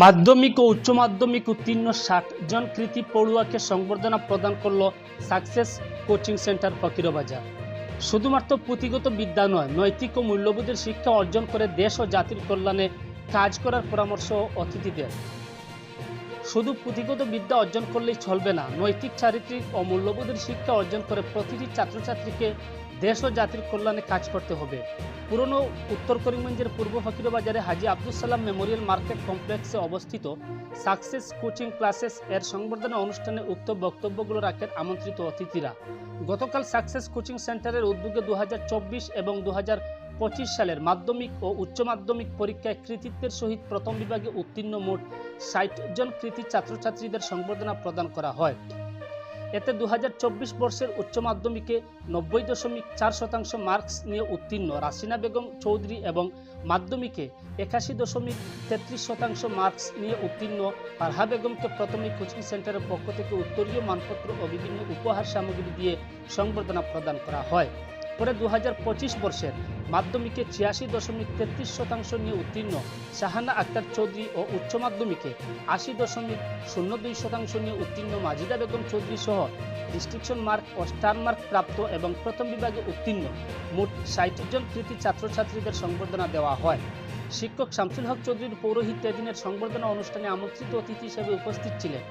মাধ্যমিক ও উচ্চ মাধ্যমিক উত্তীর্ণ ষাট জন কৃতি পড়ুয়াকে সংবর্ধনা প্রদান করল সাকসেস কোচিং সেন্টার ফকিরবাজার। শুধুমাত্র পুঁথিগত বিদ্যা নয়, নৈতিক ও মূল্যবোধের শিক্ষা অর্জন করে দেশ ও জাতির কল্যাণে কাজ করার পরামর্শ অতিথিদের। শুধু পুঁথিগত বিদ্যা অর্জন করলেই চলবে না, নৈতিক, চারিত্রিক ও মূল্যবোধের শিক্ষা অর্জন করে প্রতিটি ছাত্রছাত্রীকে দেশ ও জাতির কল্যাণে কাজ করতে হবে। পুরনো উত্তর করিমগঞ্জের পূর্ব ফকিরবাজারে হাজি আব্দুল সালাম মেমোরিয়াল মার্কেট কমপ্লেক্সে অবস্থিত সাকসেস কোচিং ক্লাসেস এর সংবর্ধনা অনুষ্ঠানে উক্ত বক্তব্যগুলো রাখেন আমন্ত্রিত অতিথিরা। গতকাল সাকসেস কোচিং সেন্টারের উদ্যোগে দু হাজার চব্বিশ এবং দু পঁচিশ সালের মাধ্যমিক ও উচ্চ মাধ্যমিক পরীক্ষায় কৃতিত্বের সহিত প্রথম বিভাগে উত্তীর্ণ মোট ষাট জন কৃতি ছাত্রছাত্রীদের সংবর্ধনা প্রদান করা হয়। এতে দু হাজার চব্বিশ বর্ষের উচ্চ মাধ্যমিকে নব্বই দশমিক চার শতাংশ মার্কস নিয়ে উত্তীর্ণ রাসিনা বেগম চৌধুরী এবং মাধ্যমিকে একাশি দশমিক তেত্রিশ শতাংশ মার্কস নিয়ে উত্তীর্ণ ফারহা বেগমকে প্রথমে কোচিং সেন্টারের পক্ষ থেকে উত্তরীয় মানপত্র ও বিভিন্ন উপহার সামগ্রী দিয়ে সংবর্ধনা প্রদান করা হয়। পরে দু হাজার পঁচিশ বর্ষের মাধ্যমিকে ছিয়াশি দশমিক তেত্রিশ শতাংশ নিয়ে উত্তীর্ণ শাহানা আক্তার চৌধুরী ও উচ্চ মাধ্যমিকে আশি দশমিক শূন্য দুই শতাংশ নিয়ে উত্তীর্ণ মাজিদা বেগম চৌধুরী সহ ডিস্ট্রিকশন মার্ক ও স্টার মার্ক প্রাপ্ত এবং প্রথম বিভাগে উত্তীর্ণ মোট ষাট জন কৃতি ছাত্রছাত্রীদের সংবর্ধনা দেওয়া হয়। শিক্ষক শামসুল হক চৌধুরীর পৌরোহিত্যে দিনের সংবর্ধনা অনুষ্ঠানে আমন্ত্রিত অতিথি হিসেবে উপস্থিত ছিলেন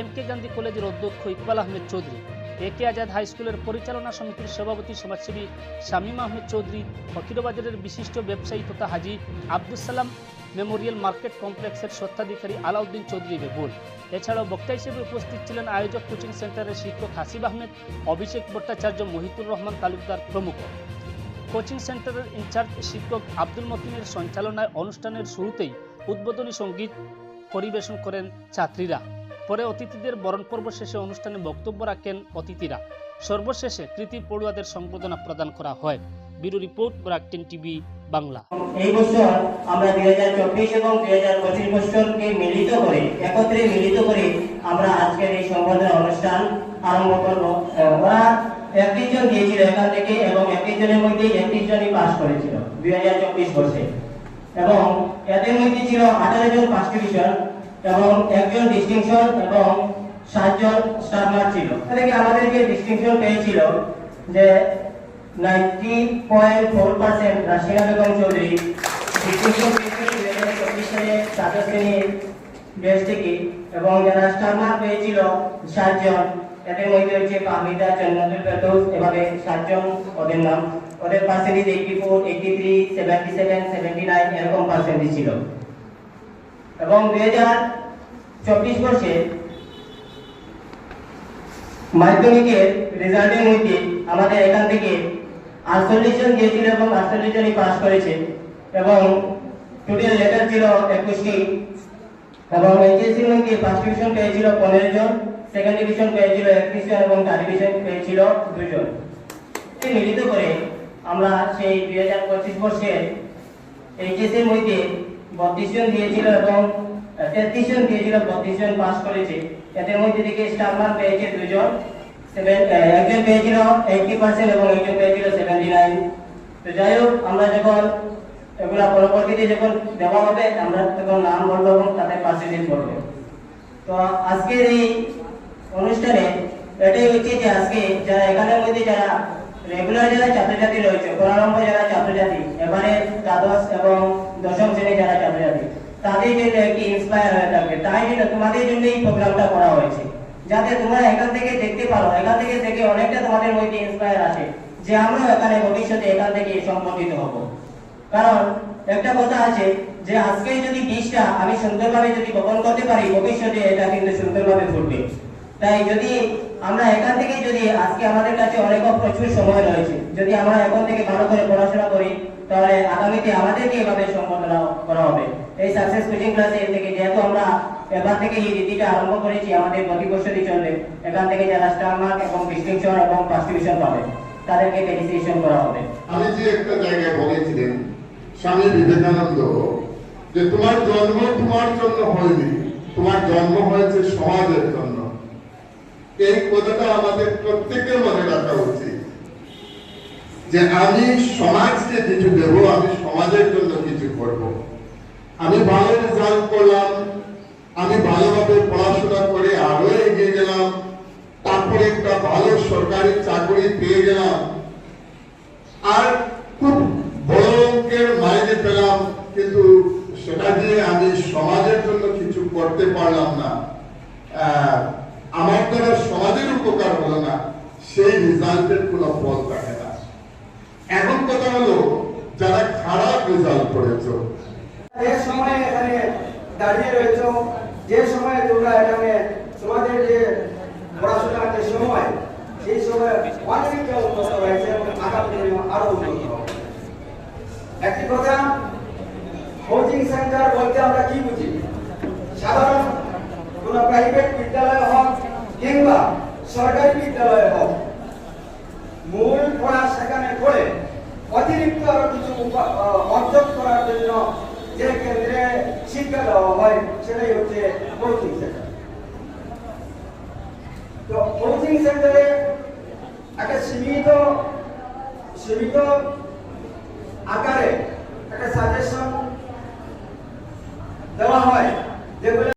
এম কে গান্ধী কলেজের অধ্যক্ষ Iqbal Ahmed Chowdhury. A K Azad high স্কুলের পরিচালনা সমিতির সভাপতি সমাজসেবী শামীম আহমেদ চৌধুরী ফকিরবাজারের বিশিষ্ট ব্যবসায়ী তথা হাজি আব্দুল সালাম মেমোরিয়াল মার্কেট কমপ্লেক্সের স্বত্বাধিকারী আলাউদ্দিন চৌধুরী বেবুল। এছাড়াও বক্তা হিসেবে উপস্থিত ছিলেন আয়োজক কোচিং সেন্টারের শিক্ষক হাসিব আহমেদ, অভিষেক ভট্টাচার্য, মহিতুর রহমান তালুকদার প্রমুখ। কোচিং সেন্টারের ইনচার্জ শিক্ষক আব্দুল মতিনের সঞ্চালনায় অনুষ্ঠানের শুরুতেই উদ্বোধনী সংগীত পরিবেশন করেন ছাত্রীরা। পরে অতিথিদের বরণ পর্ব শেষে অনুষ্ঠানে বক্তব্য রাখেন অতিথিরা। সর্বশেষে কৃতি পড়ুয়াদের সংবর্ধনা প্রদান করা হয়। ব্যুরো রিপোর্ট, ব্রাকটেন টিভি, বাংলা। এই বছর আমরা দুই হাজার চব্বিশ এবং দুই হাজার পঁচিশ বছরকে মিলিত করে, একত্রে মিলিত করে আমরা আজকের এই সংবর্ধনা অনুষ্ঠান আরম্ভ করব। ওরা একত্রিশ জন দিয়েছিল এখান থেকে এবং একত্রিশ জনের মধ্যে একত্রিশ জনই পাস করেছিল দুই হাজার চব্বিশ বর্ষে। এবং এদের মধ্যে ছিল আঠারো জন ফার্স্ট ডিভিশন এবং একজন ডিস্টিংশন এবং সাতজন স্টার মার্ক ছিল। এদিকে আমাদের যে ডিস্টিংশন পেয়েছিল যে ninety point four percent Rashiya Begum Chowdhury distinction সালে বেশ থেকে এবং যারা স্টার পেয়েছিল সাতজন, এদের মধ্যে হচ্ছে সাতজন ওদের নাম। ওদের percentage eighty four eighty three seventy seven seventy nine এরকম পার্সেন্টেজ ছিল। এবং দুই হাজার চব্বিশ বর্ষে মাধ্যমিকের রেজাল্টের মধ্যে আমাদের এখান থেকে আটচল্লিশ জন দিয়েছিল এবং আটচল্লিশ জনই পাস করেছে। এবং টোটাল লেটার ছিল একুশটি এবং এইচএসসির মধ্যে ফার্স্ট ডিভিশন পেয়েছিল পনেরো জন সেকেন্ড ডিভিশন পেয়েছিল একত্রিশ জন এবং থার্ড ডিভিশন পেয়েছিল দুজন মিলিত করে আমরা সেই দুই হাজার পঁচিশ বর্ষে এইচএসসির মধ্যে বত্রিশ জন দিয়েছিল এবং তেত্রিশ জন দিয়েছিল, বত্রিশ জন পাস করেছে। এদের মধ্যে থেকে স্টার মার্ক পেয়েছে দুজন সেভেন একজন পেয়েছিল এইটি পার্সেন্ট এবং একজন পেয়েছিল সেভেন্টি নাইন তো যাই হোক, আমরা যখন এগুলা পরবর্তীতে যখন দেওয়া হবে, আমরা তখন নাম বলব এবং তাদের পার্সেন্টেজ বলব। তো আজকের এই অনুষ্ঠানে এটাই হচ্ছে যে আজকে যারা এখানের মধ্যে যারা রেগুলার যারা ছাত্রছাত্রী রয়েছে প্রারম্ভ যারা ছাত্রছাত্রী, এবারে দ্বাদশ এবং দশম শ্রেণি যারা ছাত্রছাত্রী তাদের জন্য একটি ইন্সপায়ার হয়ে থাকবে। তাই জন্য তোমাদের জন্য এই প্রোগ্রামটা করা হয়েছে। যাতে তোমরা এখান থেকে দেখতে পারো, এখান থেকে দেখে অনেকটা তোমাদের মধ্যে ইন্সপায়ার আসে যে আমরা এখানে ভবিষ্যতে এখান থেকে সম্পর্কিত হব। কারণ একটা কথা আছে যে আজকে যদি বীজটা আমি সুন্দরভাবে যদি বপন করতে পারি, ভবিষ্যতে এটা কিন্তু সুন্দরভাবে ফুটবে। তাই যদি আমরা এখান থেকে যদি আজকে আমাদের কাছে অনেক প্রচুর সময় রয়েছে, যদি আমরা এখন থেকে ভালো করে পড়াশোনা করি, তাহলে আগামীতে আমাদেরকে এভাবে সম্বোধনা করা হবে। এই সাকসেস কোচিং ক্লাসে এর থেকে যেহেতু আমরা এবার থেকে এই রীতিটা আরম্ভ করেছি, আমাদের প্রতি বছরই চলবে। এখান থেকে যারা স্টার মার্ক এবং ডিস্টিংশন এবং ফার্স্ট পাবে, তাদেরকে রেজিস্ট্রেশন করা হবে। আমি যে একটা জায়গায় বলেছিলেন, স্বামী বিবেকানন্দ, যে তোমার জন্ম তোমার জন্য হয়নি, তোমার জন্ম হয়েছে সমাজের জন্য। এই কথাটা আমাদের প্রত্যেকের মনে রাখা উচিত। যে আমি সমাজকে কিছু দেব, আমি সমাজের জন্য কিছু করব। আমি ভালো রেজাল্ট করলাম, আমি ভালোভাবে পড়াশোনা করে আরও এগিয়ে গেলাম, তারপরে একটা ভালো সরকারি চাকরি পেয়ে গেলাম। আর খুব বড় অঙ্কের মাইনে পেলাম, কিন্তু সেটা দিয়ে আমি সমাজের জন্য কিছু করতে পারলাম না। আমার দ্বারা সমাজের উপকার হলো না, সেই রেজাল্টের কোনো ফল থাকে না। এখন কথা হলো যারা খারাপ রেজাল্ট করেছ যে সময় এখানে দাঁড়িয়ে রয়েছ। যে সময় তোমরা এখানে তোমাদের যে পড়াশোনার যে সময়, সেই সময় অনেকটা উন্নত হয়েছে এবং আগামী দিনে আরও উন্নত একটি কথা কোচিং সেন্টার বলতে আমরা কি বুঝি? সাধারণ কোন প্রাইভেট বিদ্যালয় হোক কিংবা সরকারি বিদ্যালয় হোক, মূল পড়া সেখানে করে অতিরিক্ত আরও কিছু অর্জন যে শিক্ষা দেওয়া হয়, সেটাই হচ্ছে কোচিং সেন্টার তো কোচিং সেন্টারে একটা সীমিত সীমিত আকারে একটা সাজেশন দেওয়া হয়, যেগুলো